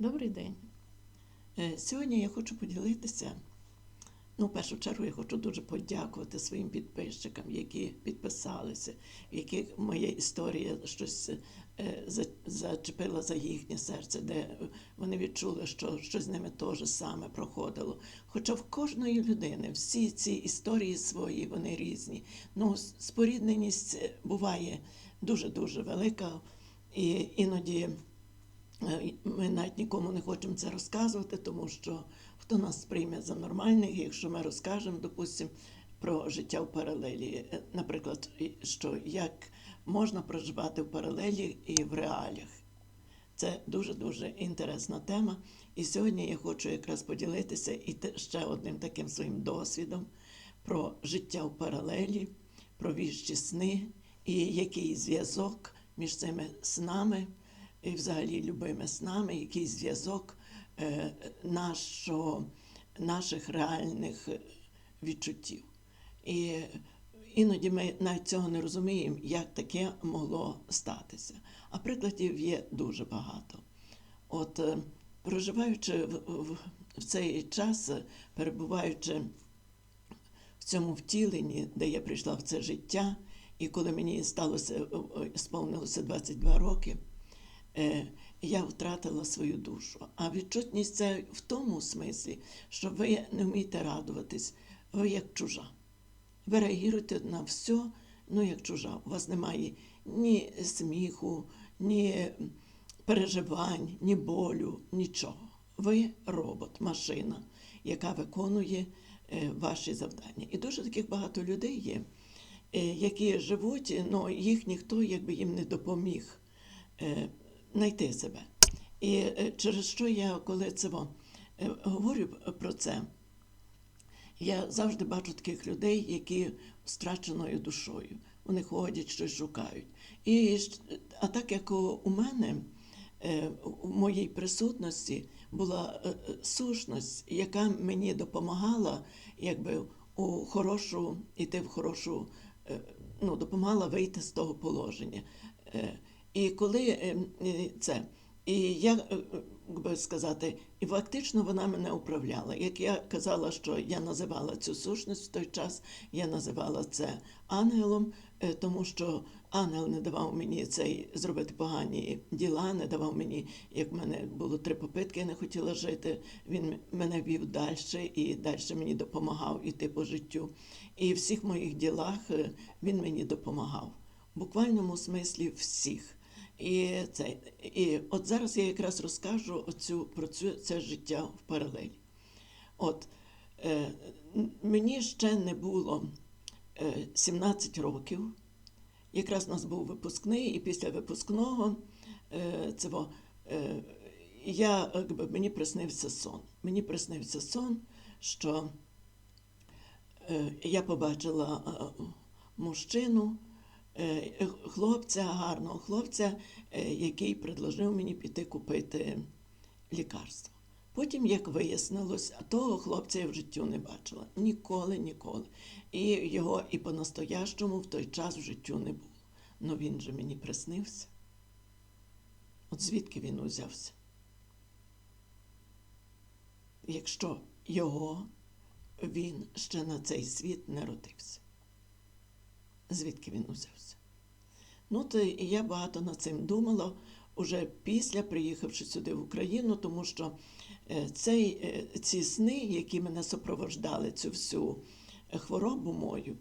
Добрий день. Е, Сьогодні я хочу поділитися. Ну, в першу чергу я хочу дуже подякувати своїм підписчикам, які підписалися, в яких моя історія щось е, зачепила за їхнє серце, де вони відчули, що щось з ними теж саме проходило. Хоча в кожної людини всі ці історії свої, вони різні. Ну, спорідненість буває дуже-дуже велика, і іноді. Е, Ми навіть нікому не хочемо це розказувати, тому що хто нас сприйме за нормальних, якщо ми розкажемо, допустимо, про життя в паралелі. Е, Наприклад, що як можна проживати в паралелі і в реаліях. Це дуже-дуже інтересна тема. І сьогодні я хочу якраз поділитися і ще одним таким своїм досвідом про життя в паралелі, про віщі сни і який зв'язок між цими снами і взагалі любими снами, який зв'язок е, нашого, наших реальних е, відчуттів. І іноді ми навіть цього не розуміємо, як таке могло статися. А прикладів є дуже багато. От е, проживаючи в, в, в цей час, перебуваючи в цьому втіленні, де я прийшла в це життя, і коли мені сталося сповнилося 22 роки, я втратила свою душу. А відчутність це в тому смислі, що ви не вмієте радуватись, ви як чужа. Ви реагуєте на все, ну як чужа. У вас немає ні сміху, ні переживань, ні болю, нічого. Ви робот, машина, яка виконує е, ваші завдання. І дуже таких багато людей є, е, які живуть, але їх ніхто якби їм не допоміг е, знайти себе. І е, через що я, коли це е, говорю про це, я завжди бачу таких людей, які з втраченою душою. Вони ходять, щось шукають. І, а так як у мене е, у моїй присутності була е, е, сущність, яка мені допомагала якби, у хорошу, іти в хорошу, е, ну, допомагала вийти з того положення. І коли е, е, це, і я, е, би сказати, і фактично вона мене управляла. Як я казала, що я називала цю сущність в той час, я називала це ангелом, тому що ангел не давав мені цей зробити погані діла, не давав мені, як в мене було три попитки, я не хотіла жити. Він мене вів далі і далі мені допомагав іти по життю. І в всіх моїх ділах він мені допомагав. В буквальному смислі всіх. І це, і от зараз я якраз розкажу оцю, про цю, це життя в паралелі. От е, мені ще не було е, 17 років. Якраз у нас був випускний, і після випускного е, цього, е, я, якби, мені приснився сон. Мені приснився сон, що е, я побачила е, мужчину, хлопця, гарного хлопця, е, який предложив мені піти купити лікарство. Потім, як вияснилось, того хлопця я в життю не бачила. Ніколи, ніколи. І його і по-настоящому в той час в життю не було. Ну він же мені приснився. От звідки він узявся? Якщо його він ще на цей світ не родився. Звідки він узявся? Ну, то я багато над цим думала уже після приїхавши сюди в Україну, тому що е, цей, е, ці сни, які мене супровождали, цю всю е, хворобу мою,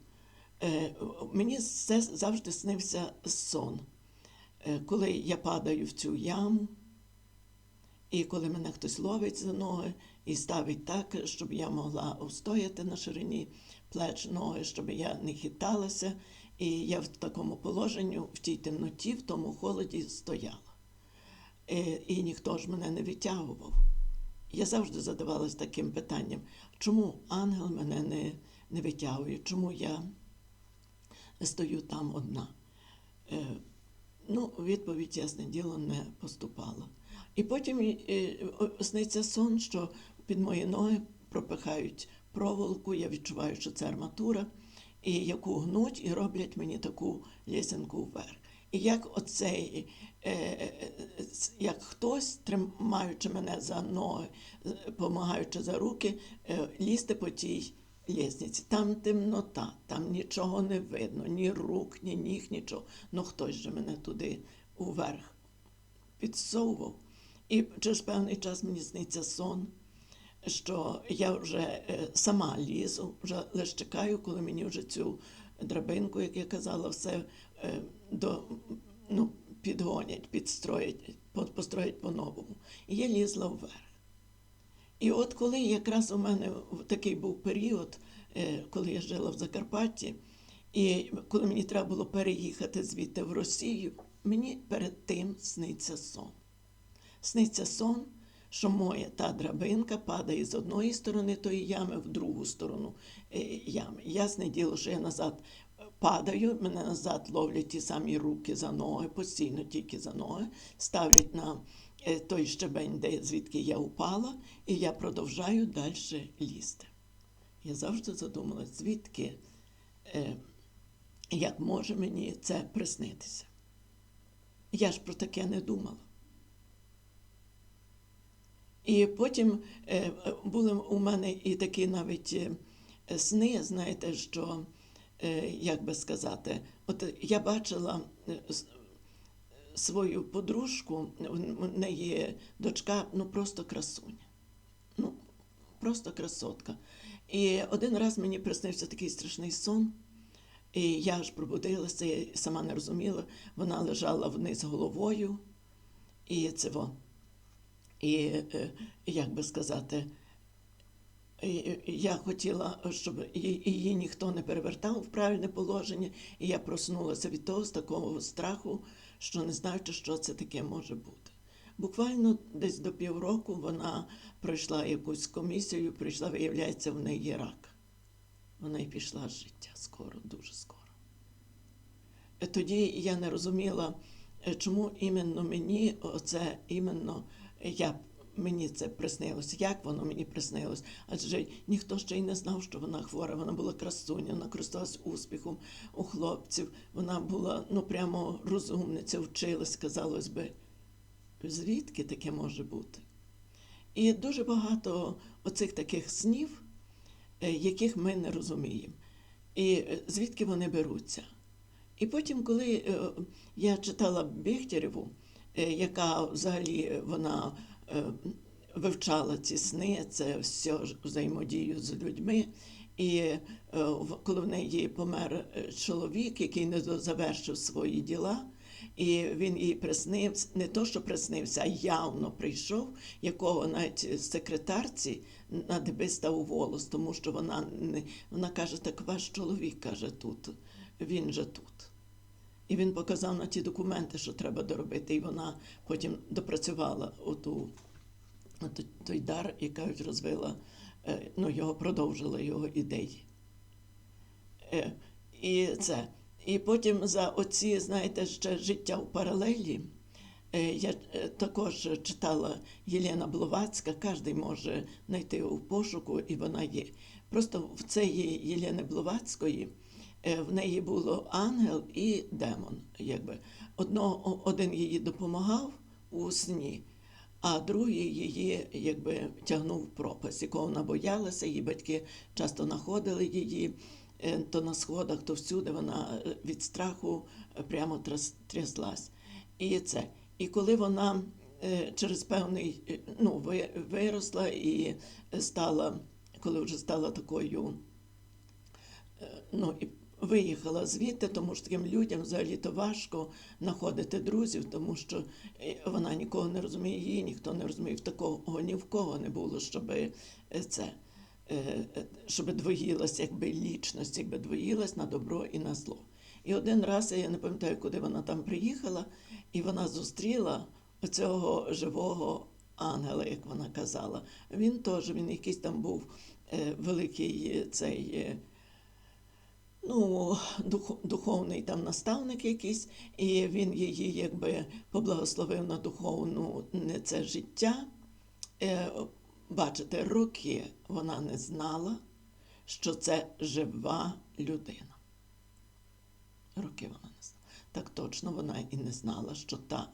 мені це завжди снився сон. Коли я падаю в цю яму, і коли мене хтось ловить за ноги і ставить так, щоб я могла устояти на ширині плеч ноги, щоб я не хиталася, і я в такому положенні, в тій темноті, в тому холоді стояла. Е, І ніхто ж мене не витягував. Я завжди задавалась таким питанням, чому ангел мене не, не витягує, чому я стою там одна. Е, Ну, відповідь, ясне діло, не поступала. І потім е, сниться сон, що під мої ноги пропихають проволоку, я відчуваю, що це арматура, і яку гнуть і роблять мені таку лісенку вверх. І як оцей, е, е, е, як хтось, тримаючи мене за ноги, допомагаючи за руки, лізти по тій лісниці. Там темнота, там нічого не видно, ні рук, ні ніг, нічого. Ну хтось же мене туди уверх підсовував. І через певний час мені сниться сон, що я вже е, сама лізу, вже лише чекаю, коли мені вже цю драбинку, як я казала, все е, до, ну, підгонять, підстроять, построять по-новому. І я лізла вверх. І от коли якраз у мене такий був період, е, коли я жила в Закарпатті, і коли мені треба було переїхати звідти в Росію, мені перед тим сниться сон. Сниться сон, що моя та драбинка падає з одної сторони тої ями в другу сторону е, ями. Ясне діло, що я назад е, падаю, мене назад ловлять ті самі руки за ноги, постійно тільки за ноги, ставлять на е, той щебень, де звідки я упала, і я продовжаю далі лізти. Я завжди задумалась, звідки, як може мені це приснитися. Я ж про таке не думала. І потім е, були у мене і такі навіть е, сни, знаєте, що, е, як би сказати, от я бачила свою подружку, в неї дочка, ну просто красуня. Ну, просто красотка. І один раз мені приснився такий страшний сон. І я аж пробудилася, я сама не розуміла. Вона лежала вниз головою, і це. І, е, як би сказати, я хотіла, щоб її, ніхто не перевертав в правильне положення, і я проснулася від того з такого страху, що не знаючи, що це таке може бути. Буквально десь до півроку вона пройшла якусь комісію, прийшла, виявляється, в неї рак. Вона й пішла з життя скоро, дуже скоро. Тоді я не розуміла, е, чому іменно мені оце іменно я, мені це приснилось, як воно мені приснилось. Адже ніхто ще й не знав, що вона хвора. Вона була красуня, вона користувалась успіхом у хлопців. Вона була ну прямо розумниця, вчилась, казалось би. Звідки таке може бути? І дуже багато оцих таких снів, е, яких ми не розуміємо. І е, звідки вони беруться. І потім, коли е, я читала Бехтереву, е, яка взагалі е, вона е, вивчала ці сни, це все взаємодію з людьми. І е, коли в неї помер е, чоловік, який не завершив свої діла, і він їй приснився, не то, що приснився, а явно прийшов, якого навіть секретарці на став волос, тому що вона не вона каже, так ваш чоловік каже тут, він же тут. І він показав на ті документи, що треба доробити, і вона потім допрацювала оту, от той дар і кажуть, розвила, е, ну, його продовжила його ідеї. Е, І це. І потім за оці, знаєте, ще життя в паралелі. е, Я також читала Єлена Бловацька, кожен може знайти у пошуку, і вона є. Просто в цієї Єлени Бловацької в неї було ангел і демон. Якби. Одно, о- один їй допомагав у сні, а другий її якби тягнув в пропасть, якого вона боялася, її батьки часто знаходили її. е, То на сходах, то всюди вона е, від страху е, прямо тряслась. І це. І коли вона е, через певний е, ну, виросла і стала, коли вже стала такою, е, ну і виїхала звідти, тому що таким людям взагалі то важко знаходити друзів, тому що е, вона нікого не розуміє, її ніхто не розуміє. Такого ні в кого не було, щоб це. е, е, Щоб двоїлась якби лічність, якби двоїлась на добро і на зло. І один раз, я не пам'ятаю, куди вона там приїхала, і вона зустріла цього живого ангела, як вона казала. Він теж, він якийсь там був е, великий е, цей. Ну, дух, духовний там наставник якийсь, і він її якби поблагословив на духовну не це життя. Е, бачите, роки вона не знала, що це жива людина. Роки вона не знала. Так точно вона і не знала, що та,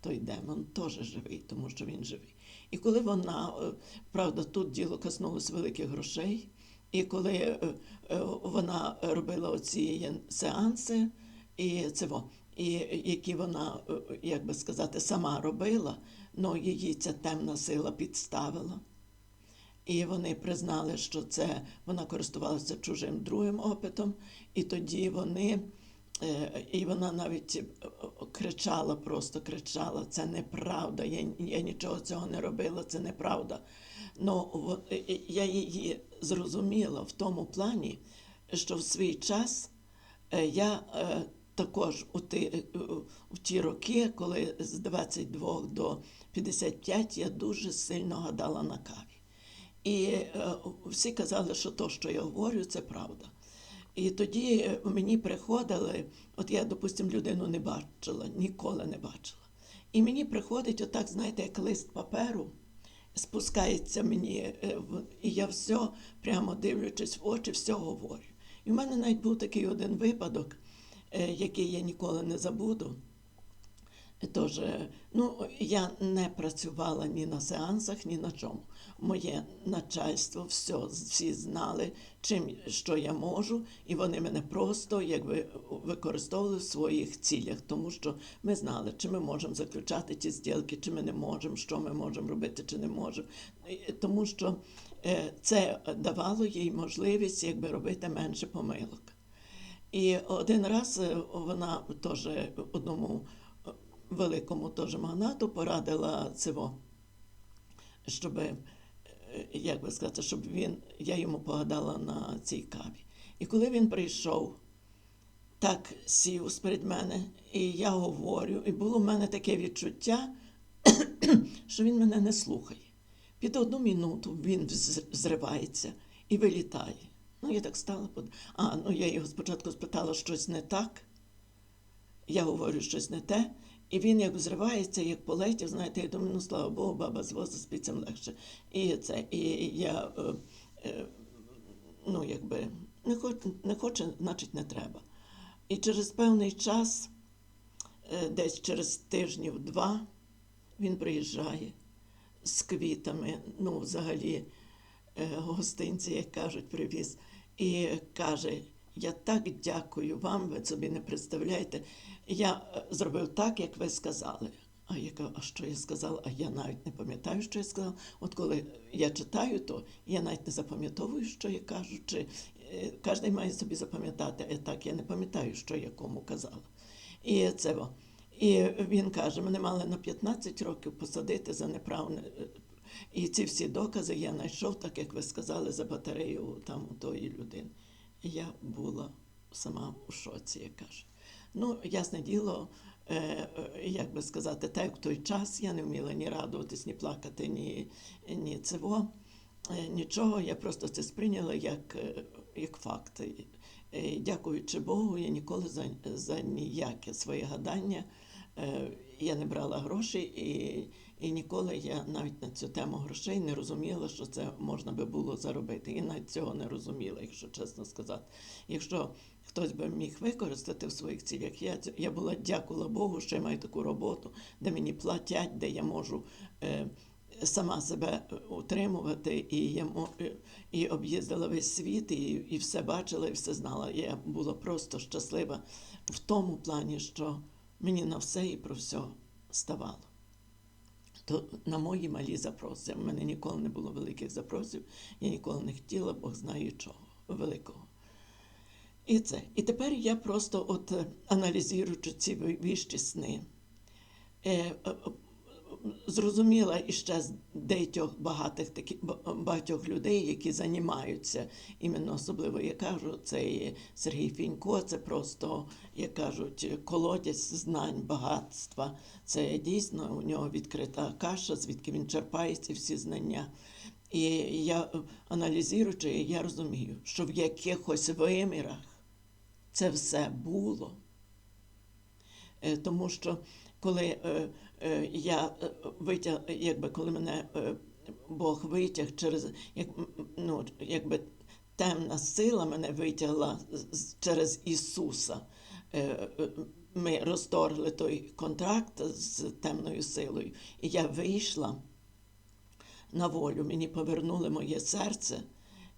той демон теж живий, тому що він живий. І коли вона, е, правда, тут діло коснулося великих грошей, і коли е, е, вона робила оці сеанси, і це і які вона, е, як би сказати, сама робила, ну її ця темна сила підставила. І вони признали, що це вона користувалася чужим другим опитом, і тоді вони, і вона навіть кричала, просто кричала: це неправда, я, я нічого цього не робила, це неправда. Ну, е, е, я її зрозуміла в тому плані, що в свій час е, я також у е, в ті роки, коли з 22 до 55 я дуже сильно гадала на каві. І всі казали, що то, що я говорю, це правда. І тоді мені приходили, от я, допустимо, людину не бачила, ніколи не бачила. І мені приходить, отак, знаєте, як лист паперу, спускається мені, е, і я все, прямо дивлячись в очі, все говорю. І в мене навіть був такий один випадок, е, який я ніколи не забуду. Тож, е, ну, я не працювала ні на сеансах, ні на чому. Моє начальство, все, всі знали, чим, що я можу, і вони мене просто якби використовували в своїх цілях, тому що ми знали, чи ми можемо заключати ті зділки, чи ми не можемо, що ми можемо робити, чи не можемо. Тому що е, це давало їй можливість якби робити менше помилок. І один раз е, вона теж одному великому теж магнату порадила цього, щоб, е, як би сказати, щоб він, я йому погадала на цій каві. І коли він прийшов, так сів сперед мене, і я говорю, і було в мене таке відчуття, що він мене не слухає. Під одну минуту він зривається і вилітає. Ну, я так стала. А, ну я його спочатку спитала, щось не так. Я говорю щось не те, і він як зривається, як полетів, знаєте, я думаю, ну слава Богу, баба з воза спиться легше. І це, і я, е, е, ну, якби, не хоче, не хоче, значить не треба. І через певний час, е, десь через тижнів два, він приїжджає з квітами, ну, взагалі, е, гостинці, як кажуть, привіз, і каже: Я так дякую вам, ви собі не представляєте. Я е, зробив так, як ви сказали. А я кажу, а що я сказала? А я навіть не пам'ятаю, що я сказала. От коли я читаю, то я навіть не запам'ятовую, що я кажу. Чи е, кожен має собі запам'ятати, а так я не пам'ятаю, що я кому казала. І це. І він каже: мене мали на 15 років посадити за неправне. е, І ці всі докази я знайшов, так як ви сказали, за батарею там у тої людини. Я була сама у шоці, як каже. Ну, ясне діло, е, е, як би сказати, так в той час я не вміла ні радуватись, ні плакати, ні, ні цього, е, нічого. Я просто це сприйняла як, е, як факт. Е, Дякуючи Богу, я ніколи за, за ніяке своє гадання е, я не брала гроші, і, і ніколи я навіть на цю тему грошей не розуміла, що це можна би було заробити. І навіть цього не розуміла, якщо чесно сказати. Якщо хтось би міг використати в своїх цілях, я, я була дякувала Богу, що я маю таку роботу, де мені платять, де я можу. Е, Сама себе е, утримувати, і я е, і об'їздила весь світ, і, і все бачила, і все знала. Я була просто щаслива в тому плані, що мені на все і про все ставало. То на мої малі запроси. У мене ніколи не було великих запросів, я ніколи не хотіла, Бог знає чого великого. І це. І тепер я просто, от е, аналізуючи ці віщі сни, е, е, зрозуміла іще з деяких багатих такі, багатьох людей, які займаються іменно особливо, я кажу, це і Сергій Фінько, це просто, як кажуть, колодязь знань, багатства. Це дійсно у нього відкрита каша, звідки він черпає ці всі знання. І я аналізуючи, я розумію, що в якихось вимірах це все було. Е, Тому що коли е, я е, витяг, якби коли мене е, Бог витяг через як, ну, якби темна сила мене витягла через Ісуса. Е, е, ми розторгли той контракт з темною силою, і я вийшла на волю, мені повернули моє серце.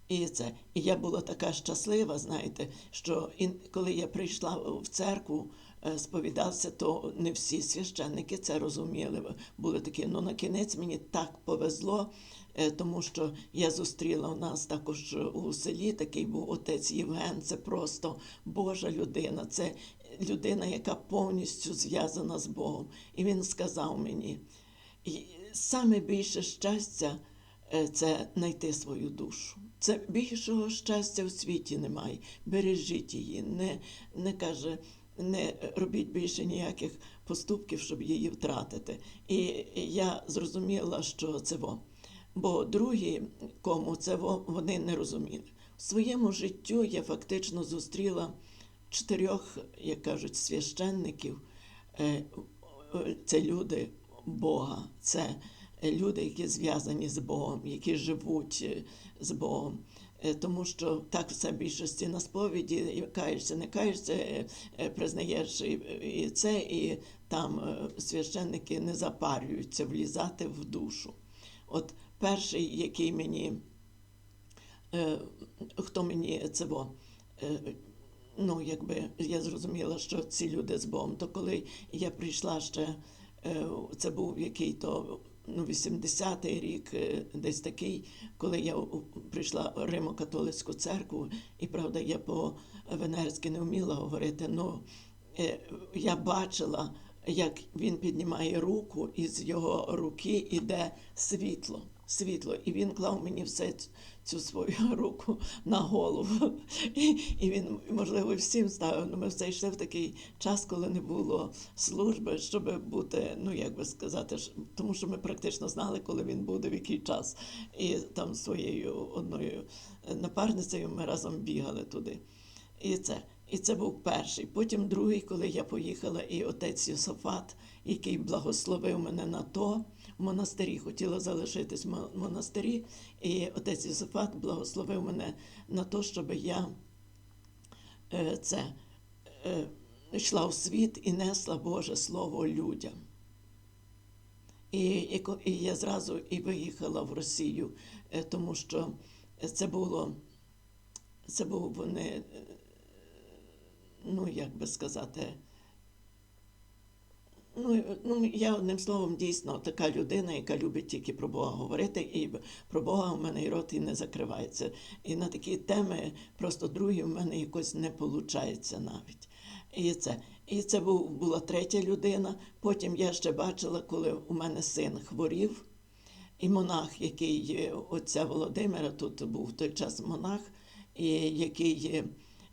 І це, і я була така щаслива, знаєте, що ін, коли я прийшла в церкву е, сповідатися, то не всі священники це розуміли. Були такі, ну на кінець мені так повезло, е, тому що я зустріла у нас також у селі такий був отець Євген. Це просто Божа людина. Це людина, яка повністю зв'язана з Богом. І він сказав мені: «І саме більше щастя е, це знайти свою душу. Це більшого щастя в світі немає. Бережіть її, не, не каже, не робіть більше ніяких поступків, щоб її втратити. І я зрозуміла, що це во. Бо другі, кому це во, вони не розуміли. В своєму життю я фактично зустріла чотирьох, як кажуть, священників. Е, Це люди Бога, це люди, які зв'язані з Богом, які живуть е, з Богом. Е, Тому що так все більшості на сповіді каєшся, не каєшся, е, е, признаєш і, це, і там священники не запарюються влізати в душу. От перший, який мені, хто мені це е, ну, якби я зрозуміла, що ці люди з Богом, то коли я прийшла ще, це був який-то ну, 80-й рік, е, десь такий, коли я прийшла в Римо-католицьку церкву, і правда, я по-венерськи не вміла говорити, але я бачила, як він піднімає руку, і з його руки йде світло. Світло, і він клав мені все цю свою руку на голову. І, і він, можливо, всім ставив. Ну, ми все йшли в такий час, коли не було служби, щоб бути, ну як би сказати, тому що ми практично знали, коли він буде, в який час. І там своєю одною е, напарницею ми разом бігали туди. І це, і це був перший. Потім другий, коли я поїхала, і отець Йосафат, який благословив мене на то в монастирі, хотіла залишитись в монастирі, і отець Йосафат благословив мене на то, щоб я е, це е, йшла в світ і несла Боже Слово людям. І, і, я зразу і виїхала в Росію, е, тому що це було, це був не, ну як би сказати, ну, ну я одним словом дійсно така людина, яка любить тільки про Бога говорити, і про Бога в мене і рот і не закривається. І на такі теми просто другі в мене якось не виходить навіть. І це, і це був, була третя людина. Потім я ще бачила, коли у мене син хворів. І монах, який отця Володимира, тут був в той час монах, і який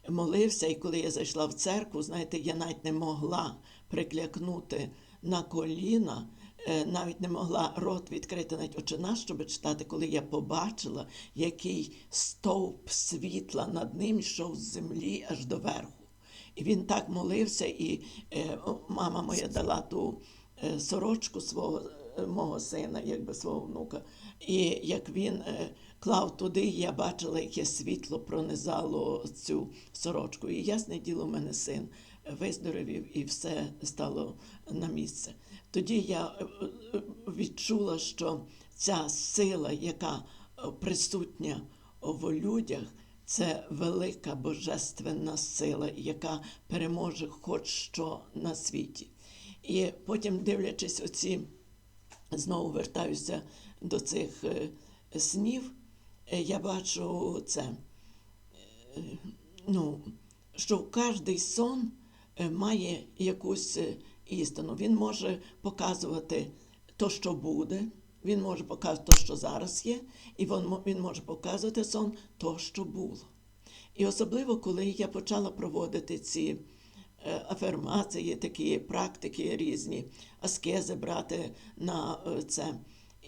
молився. І коли я зайшла в церкву, знаєте, я навіть не могла приклякнути на коліна, е, навіть не могла рот відкрити навіть очина, щоб читати, коли я побачила, який стовп світла над ним йшов з землі аж до верху. І він так молився, і е, мама моя дала ту е, сорочку свого мого сина, якби свого внука. І як він клав туди, я бачила, яке світло пронизало цю сорочку. І ясне діло, в мене син виздоровів і все стало на місце. Тоді я е, е, відчула, що ця сила, яка е, присутня в людях, це велика божественна сила, яка переможе хоч що на світі. І потім, дивлячись оці, знову вертаюся до цих снів, я бачу це, е, ну, що кожний сон е, має якусь е, істину. Він може показувати то, що буде, він може показувати те, що зараз є, і він, може показувати сон то, що було. І особливо, коли я почала проводити ці е, афірмації, такі практики різні, аскези брати на е, це.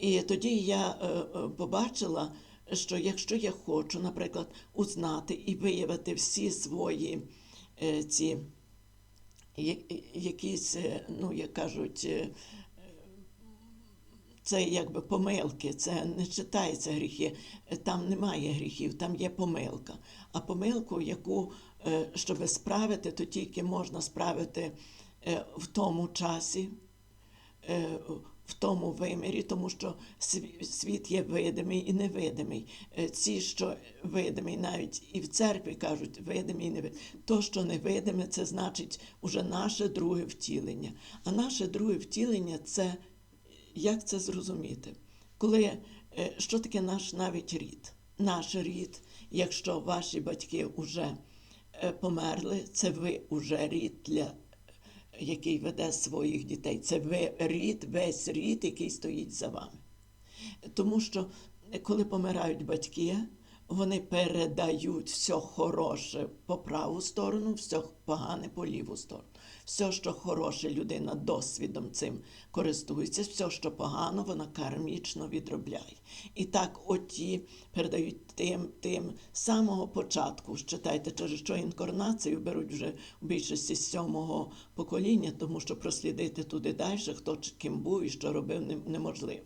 І тоді я е, е, побачила, що якщо я хочу, наприклад, узнати і виявити всі свої е, ці якісь, е, ну, як кажуть, е, це якби помилки, це не читається гріхи, там немає гріхів, там є помилка. А помилку, яку, щоб справити, то тільки можна справити в тому часі, в тому вимірі, тому що світ є видимий і невидимий. Е, Ці, що видимий, навіть і в церкві кажуть, видимий і невидимий. То, що невидиме, це значить уже наше друге втілення. А наше друге втілення це як це зрозуміти? Коли е, що таке наш навіть рід? Наш рід, якщо ваші батьки вже е, померли, це ви уже рід для який веде своїх дітей. Це ви рід, весь рід, який стоїть за вами. Тому що коли помирають батьки, вони передають все хороше по праву сторону, все погане по ліву сторону. Все, що хороше людина досвідом цим користується, все, що погано, вона кармічно відробляє. І так оті передають тим, тим самого початку. Читайте, через що інкарнацію беруть вже в більшості з сьомого покоління, тому що прослідити туди далі, хто ким був і що робив, неможливо.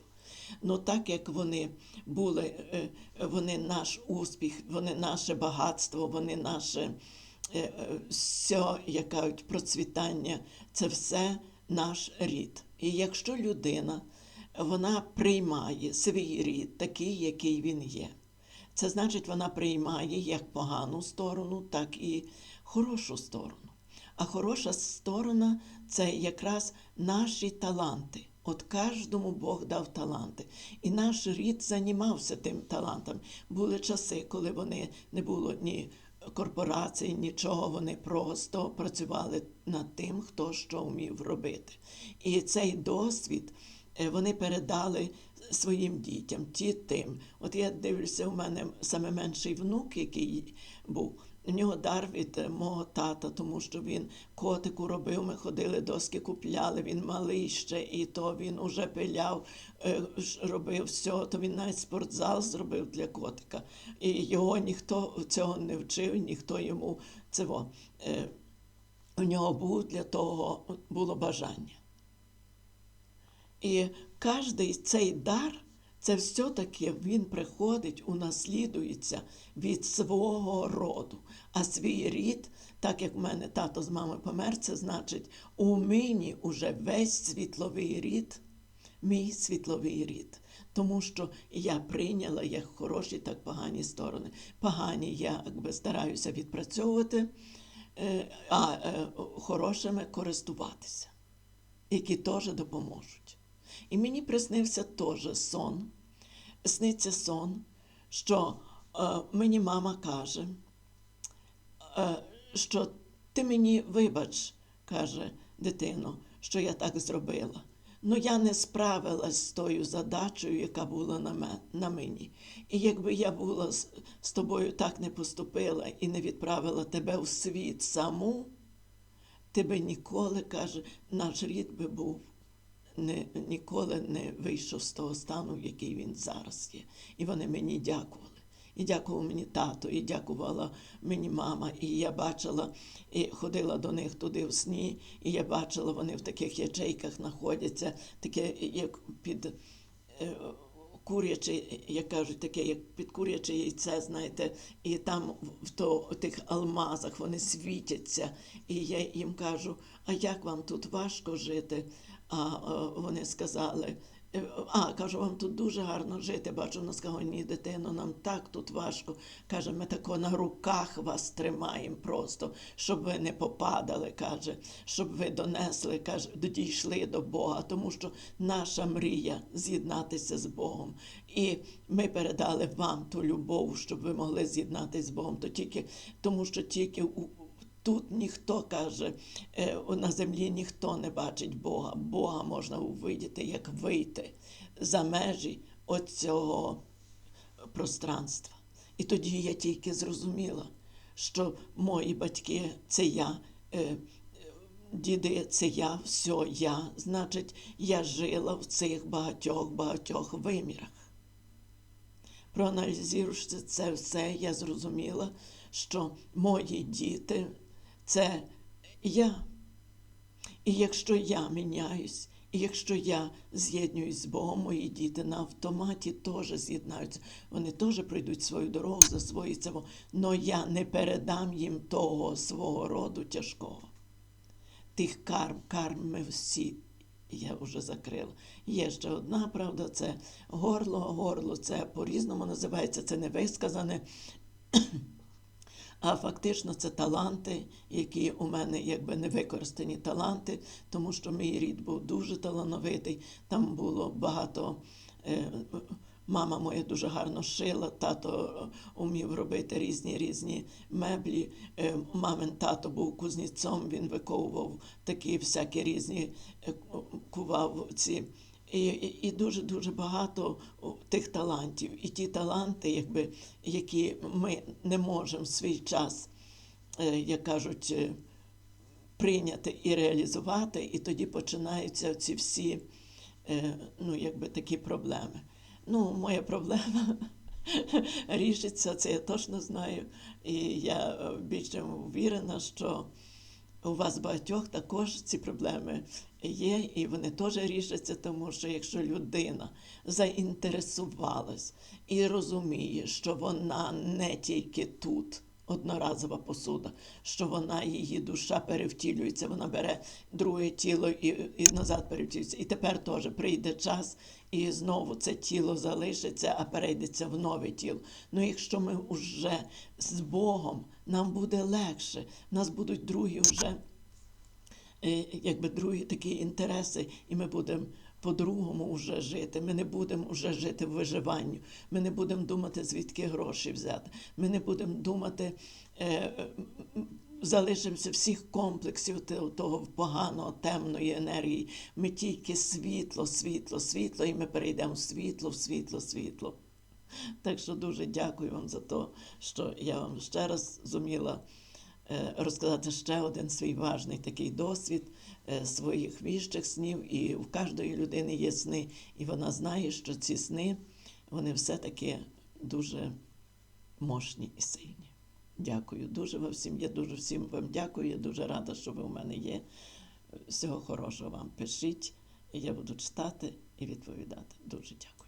Ну так як вони були, е, вони наш успіх, вони наше багатство, вони наше е, е, все, як кажуть, процвітання, це все наш рід. І якщо людина вона приймає свій рід такий, який він є, це значить, вона приймає як погану сторону, так і хорошу сторону. А хороша сторона це якраз наші таланти. От кожному Бог дав таланти. І наш рід займався тим талантом. Були часи, коли вони не було ні корпорацій, нічого, вони просто працювали над тим, хто що вмів робити. І цей досвід е, вони передали своїм дітям, ті тим. От я дивлюся, у мене саме менший внук, який був. У нього дар від е, мого тата, тому що він котику робив, ми ходили, доски купляли, він малий ще, і то він уже пиляв, е, робив все, то він навіть спортзал зробив для котика. І його ніхто цього не вчив, ніхто йому цього. е, У нього був для того було бажання. І кожний цей дар, це все-таки він приходить, унаслідується від свого роду. А свій рід, так як в мене тато з мамою помер, це значить, у мені уже весь світловий рід, мій світловий рід. Тому що я прийняла як хороші, так погані сторони. Погані я якби стараюся відпрацьовувати, е, а е, хорошими користуватися які теж допоможуть. І мені приснився теж сон. Сниться сон, що е, мені мама каже, е, що ти мені вибач, каже дитино, що я так зробила. Ну я не справилась з тою задачею, яка була на, на мені. І якби я була з, з тобою так не поступила і не відправила тебе у світ саму, ти би ніколи, каже, наш рід би був не, ніколи не вийшов з того стану, в який він зараз є. І вони мені дякували. І дякував мені тато, і дякувала мені мама. І я бачила, і ходила до них туди в сні, і я бачила, вони в таких ячейках знаходяться, таке, як під е, куряче, як кажуть, таке, як під куряче яйце, знаєте, і там в, то, в тих алмазах вони світяться. І я їм кажу, а як вам тут важко жити? А е, вони сказали. е, А, кажу, вам тут дуже гарно жити. Бачу, вона сказала, ні, дитино, нам так тут важко. Каже, ми тако на руках вас тримаємо просто, щоб ви не попадали, каже, щоб ви донесли, каже, дійшли до Бога, тому що наша мрія з'єднатися з Богом. І ми передали вам ту любов, щоб ви могли з'єднатися з Богом, то тільки тому, що тільки у. Тут ніхто каже, е, на землі ніхто не бачить Бога. Бога можна увидіти, як вийти за межі оцього пространства. І тоді я тільки зрозуміла, що мої батьки це я, е, діди це я, все я. Значить, я жила в цих багатьох багатьох вимірах. Проаналізуючи це все, я зрозуміла, що мої діти це я. І якщо я міняюсь, і якщо я з'єднуюсь з Богом, мої діти на автоматі теж з'єднаються. Вони теж пройдуть свою дорогу, засвоїться, але я не передам їм того свого роду тяжкого. тих карм, карм ми всі. Я вже закрила. Є ще одна, правда, це горло. Горло це по-різному називається, це не висказане. А фактично це таланти, які у мене якби не використані таланти, тому що мій рід був дуже талановитий. Там було багато. Е, мама моя дуже гарно шила, тато е, умів робити різні різні меблі. Е, мамин тато був кузнецом, він виковував такі всякі різні кував ці. І, і, і дуже дуже багато тих талантів. І ті таланти, якби, які ми не можемо в свій час, е, як кажуть, е, прийняти і реалізувати, і тоді починаються ці всі е, ну, якби, такі проблеми. Ну, моя проблема рішиться, це я точно знаю. І я більше впевнена, що у вас багатьох також ці проблеми є, і вони теж рішаться, тому що якщо людина заінтересувалась і розуміє, що вона не тільки тут. Одноразова посуда, що вона, її душа перевтілюється, вона бере друге тіло і і назад перевтілюється. І тепер теж прийде час, і знову це тіло залишиться, а перейдеться в нове тіло. Ну якщо ми вже з Богом, нам буде легше, в нас будуть другі вже е, якби другі такі інтереси, і ми будемо по-другому вже жити. Ми не будемо вже жити в виживанні. Ми не будемо думати, звідки гроші взяти. Ми не будемо думати. Е, Залишимося всіх комплексів того поганого, темної енергії. Ми тільки світло, світло, світло, і ми перейдемо в світло, в світло, світло. Так що дуже дякую вам за те, що я вам ще раз зуміла е, розказати ще один свій важний такий досвід е, своїх віщих снів. І в кожної людини є сни, і вона знає, що ці сни вони все-таки дуже мощні і сильні. Дякую дуже вам всім. Я дуже всім вам дякую. Я дуже рада, що ви у мене є. Всього хорошого вам пишіть, я буду читати і відповідати. Дуже дякую.